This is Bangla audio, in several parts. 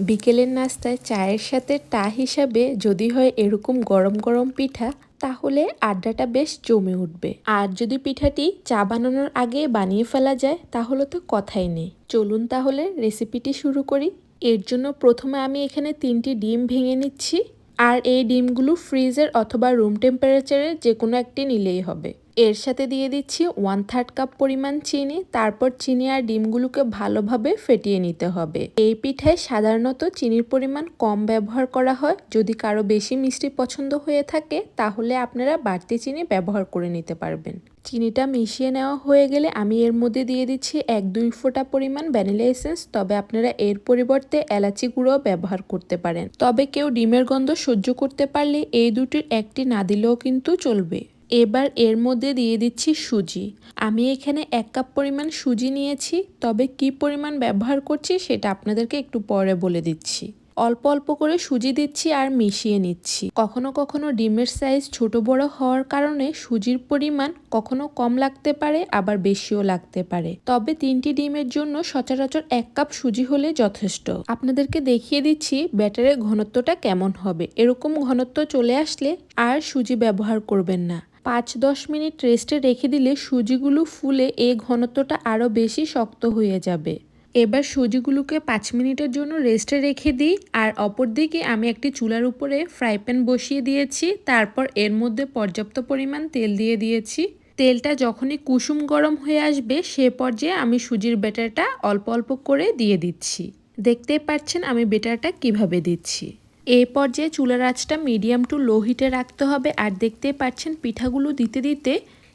বিকেলের নাস্তায় চায়ের সাথে টা হিসাবে যদি হয় এরকম গরম গরম পিঠা, তাহলে আড্ডাটা বেশ জমে উঠবে। আর যদি পিঠাটি চা বানানোর আগে বানিয়ে ফেলা যায়, তাহলে তো কথাই নেই। চলুন তাহলে রেসিপিটি শুরু করি। এর জন্য প্রথমে আমি এখানে তিনটি ডিম ভেঙে নিচ্ছি। আর এই ডিমগুলো ফ্রিজের অথবা রুম টেম্পারেচারে যে কোনো একটি নিলেই হবে। এর সাথে দিয়ে দিচ্ছি ওয়ান থার্ড কাপ পরিমাণ চিনি, তারপর চিনি আর ডিমগুলোকে ভালোভাবে ফেটিয়ে নিতে হবে। এই পিঠায় সাধারণত চিনির পরিমাণ কম ব্যবহার করা হয়। যদি কারও বেশি মিষ্টি পছন্দ হয়ে থাকে, তাহলে আপনারা বাড়তি চিনি ব্যবহার করে নিতে পারবেন। চিনিটা মিশিয়ে নেওয়া হয়ে গেলে আমি এর মধ্যে দিয়ে দিচ্ছি এক দুই ফোঁটা পরিমাণ ভ্যানিলা এসেন্স। তবে আপনারা এর পরিবর্তে এলাচি গুঁড়ো ব্যবহার করতে পারেন। তবে কেউ ডিমের গন্ধ সহ্য করতে পারলে এই দুটির একটি না দিলেও কিন্তু চলবে। এবার এর মধ্যে দিয়ে দিচ্ছি সুজি। আমি এখানে এক কাপ পরিমাণ সুজি নিয়েছি, তবে কি পরিমাণ ব্যবহার করছি সেটা আপনাদেরকে একটু পরে বলে দিচ্ছি। অল্প অল্প করে সুজি দিচ্ছি আর মিশিয়ে নিচ্ছি। কখনো কখনো ডিমের সাইজ ছোট বড় হওয়ার কারণে সুজির পরিমাণ কখনো কম লাগতে পারে, আবার বেশিও লাগতে পারে। তবে তিনটি ডিমের জন্য সচরাচর এক কাপ সুজি হলে যথেষ্ট। আপনাদেরকে দেখিয়ে দিচ্ছি ব্যাটারের ঘনত্বটা কেমন হবে। এরকম ঘনত্ব চলে আসলে আর সুজি ব্যবহার করবেন না। পাঁচ দশ মিনিট রেস্টে রেখে দিলে সুজিগুলো ফুলে এই ঘনত্বটা আরও বেশি শক্ত হয়ে যাবে। এবার সুজিগুলোকে পাঁচ মিনিটের জন্য রেস্টে রেখে দিই আর অপর দিকে আমি একটি চুলার উপরে ফ্রাই প্যান বসিয়ে দিয়েছি, তারপর এর মধ্যে পর্যাপ্ত পরিমাণ তেল দিয়ে দিয়েছি। তেলটা যখনই কুসুম গরম হয়ে আসবে, সে পর্যায়ে আমি সুজির ব্যাটারটা অল্প অল্প করে দিয়ে দিচ্ছি। দেখতেই পাচ্ছেন আমি বেটারটা কীভাবে দিচ্ছি। এই পর্যায়ে চুলার আঁচটা মিডিয়াম টু লো হিটে রাখতে হবে আর দেখতে পাচ্ছেন পিঠাগুলো দিতে দিতে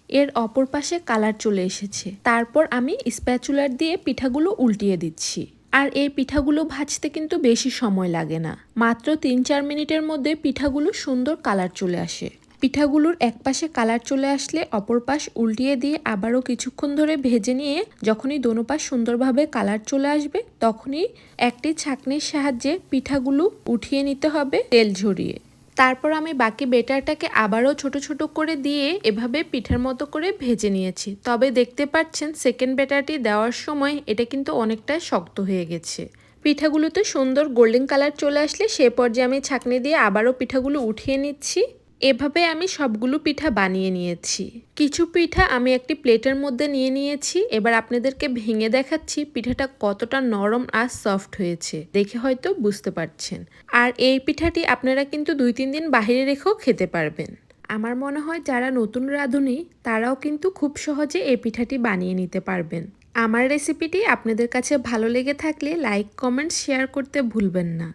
এর অপর পাশে কালার চলে এসেছে। তারপর আমি স্প্যাচুলার দিয়ে পিঠাগুলো উল্টিয়ে দিচ্ছি। আর এই পিঠাগুলো ভাজতে কিন্তু বেশি সময় লাগে না। মাত্র তিন চার মিনিটের মধ্যে পিঠাগুলো সুন্দর কালার চলে আসে। পিঠাগুলোর এক পাশে কালার চলে আসলে অপর পাশ উল্টিয়ে দিয়ে আবারও কিছুক্ষণ ধরে ভেজে নিয়ে যখনই দোনো পাশ সুন্দরভাবে কালার চলে আসবে, তখনই একটি ছাকনির সাহায্যে পিঠাগুলো উঠিয়ে নিতে হবে তেল ঝরিয়ে। তারপর আমি বাকি বেটারটাকে আবারও ছোট ছোট করে দিয়ে এভাবে পিঠার মতো করে ভেজে নিয়েছি। তবে দেখতে পাচ্ছেন সেকেন্ড বেটারটি দেওয়ার সময় এটা কিন্তু অনেকটা শক্ত হয়ে গেছে। পিঠাগুলোতে সুন্দর গোল্ডেন কালার চলে আসলে সে পর্যায়ে আমি ছাকনি দিয়ে আবারও পিঠাগুলো উঠিয়ে নিচ্ছি। এভাবে আমি সবগুলো পিঠা বানিয়ে নিয়েছি। কিছু পিঠা আমি একটি প্লেটের মধ্যে নিয়ে নিয়েছি। এবার আপনাদেরকে ভেঙে দেখাচ্ছি পিঠাটা কতটা নরম আর সফট হয়েছে। দেখে হয়তো বুঝতে পারছেন। আর এই পিঠাটি আপনারা কিন্তু দুই তিন দিন বাহিরে রেখেও খেতে পারবেন। আমার মনে হয় যারা নতুন রাঁধুনি, তারাও কিন্তু খুব সহজে এই পিঠাটি বানিয়ে নিতে পারবেন। আমার রেসিপিটি আপনাদের কাছে ভালো লেগে থাকলে লাইক, কমেন্ট, শেয়ার করতে ভুলবেন না।